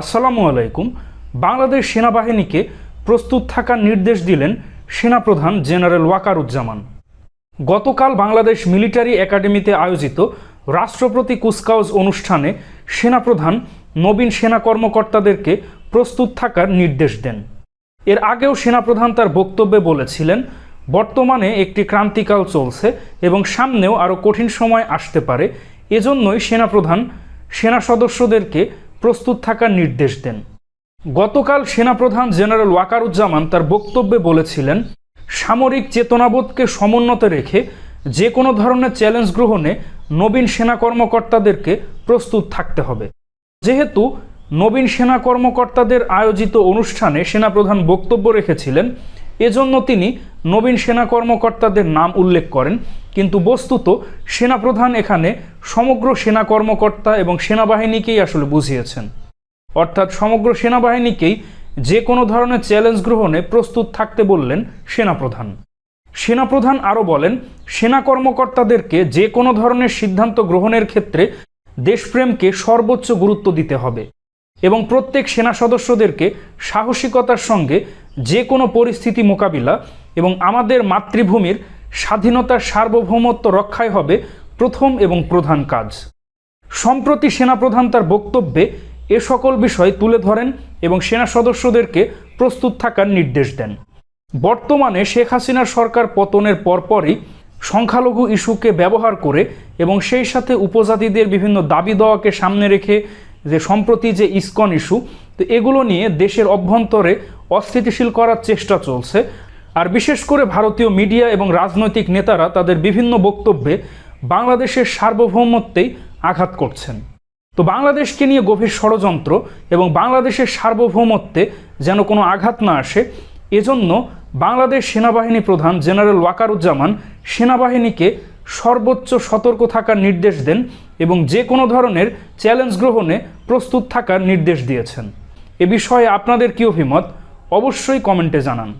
আসসালামু আলাইকুম। বাংলাদেশ সেনাবাহিনীকে প্রস্তুত থাকার নির্দেশ দিলেন সেনাপ্রধান জেনারেল ওয়াকারুজ্জামান। গতকাল বাংলাদেশ মিলিটারি একাডেমিতে আয়োজিত রাষ্ট্রপতি কুচকাওয়াজ অনুষ্ঠানে সেনাপ্রধান নবীন সেনা কর্মকর্তাদেরকে প্রস্তুত থাকার নির্দেশ দেন। এর আগেও সেনাপ্রধান তার বক্তব্যে বলেছিলেন, বর্তমানে একটি ক্রান্তিকাল চলছে এবং সামনেও আরও কঠিন সময় আসতে পারে। এজন্যই সেনাপ্রধান সেনা সদস্যদেরকে প্রস্তুত থাকার নির্দেশ দেন। গতকাল সেনাপ্রধান জেনারেল ওয়াকারুজ্জামান তার বক্তব্যে বলেছিলেন, সামরিক চেতনাবোধকে সমুন্নত রেখে যে কোনো ধরনের চ্যালেঞ্জ গ্রহণে নবীন সেনা কর্মকর্তাদেরকে প্রস্তুত থাকতে হবে। যেহেতু নবীন সেনা কর্মকর্তাদের আয়োজিত অনুষ্ঠানে সেনাপ্রধান বক্তব্য রেখেছিলেন, এজন্য তিনি নবীন সেনা কর্মকর্তাদের নাম উল্লেখ করেন। কিন্তু বস্তুত সেনাপ্রধান এখানে সমগ্র সেনা কর্মকর্তা এবং সেনাবাহিনীকেই আসলে বুঝিয়েছেন। অর্থাৎ সমগ্র সেনাবাহিনীকেই যে কোনো ধরনের চ্যালেঞ্জ গ্রহণে প্রস্তুত থাকতে বললেন সেনাপ্রধান। সেনাপ্রধান আরও বলেন, সেনা কর্মকর্তাদেরকে যে কোনো ধরনের সিদ্ধান্ত গ্রহণের ক্ষেত্রে দেশপ্রেমকে সর্বোচ্চ গুরুত্ব দিতে হবে এবং প্রত্যেক সেনা সদস্যদেরকে সাহসিকতার সঙ্গে যে কোনো পরিস্থিতি মোকাবিলা এবং আমাদের মাতৃভূমির স্বাধীনতার সার্বভৌমত্ব রক্ষাই হবে প্রথম এবং প্রধান কাজ। সম্প্রতি সেনাপ্রধান তার বক্তব্যে এ সকল বিষয় তুলে ধরেন এবং সেনা সদস্যদেরকে প্রস্তুত থাকার নির্দেশ দেন। বর্তমানে শেখ হাসিনার সরকার পতনের পরপরই সংখ্যালঘু ইস্যুকে ব্যবহার করে এবং সেই সাথে উপজাতিদের বিভিন্ন দাবি দেওয়াকে সামনে রেখে যে সম্প্রতি যে ইসকন ইস্যু, তো এগুলো নিয়ে দেশের অভ্যন্তরে অস্থিতিশীল করার চেষ্টা চলছে। আর বিশেষ করে ভারতীয় মিডিয়া এবং রাজনৈতিক নেতারা তাদের বিভিন্ন বক্তব্যে বাংলাদেশের সার্বভৌমত্বেই আঘাত করছেন। তো বাংলাদেশকে নিয়ে গভীর ষড়যন্ত্র এবং বাংলাদেশের সার্বভৌমত্বে যেন কোনো আঘাত না আসে, এজন্য বাংলাদেশ সেনাবাহিনী প্রধান জেনারেল ওয়াকারুজ্জামান সেনাবাহিনীকে সর্বোচ্চ সতর্ক থাকার নির্দেশ দেন এবং যে কোনো ধরনের চ্যালেঞ্জ গ্রহণে প্রস্তুত থাকার নির্দেশ দিয়েছেন। এ বিষয়ে আপনাদের কী অভিমত? অবশ্যই কমেন্টে জানান।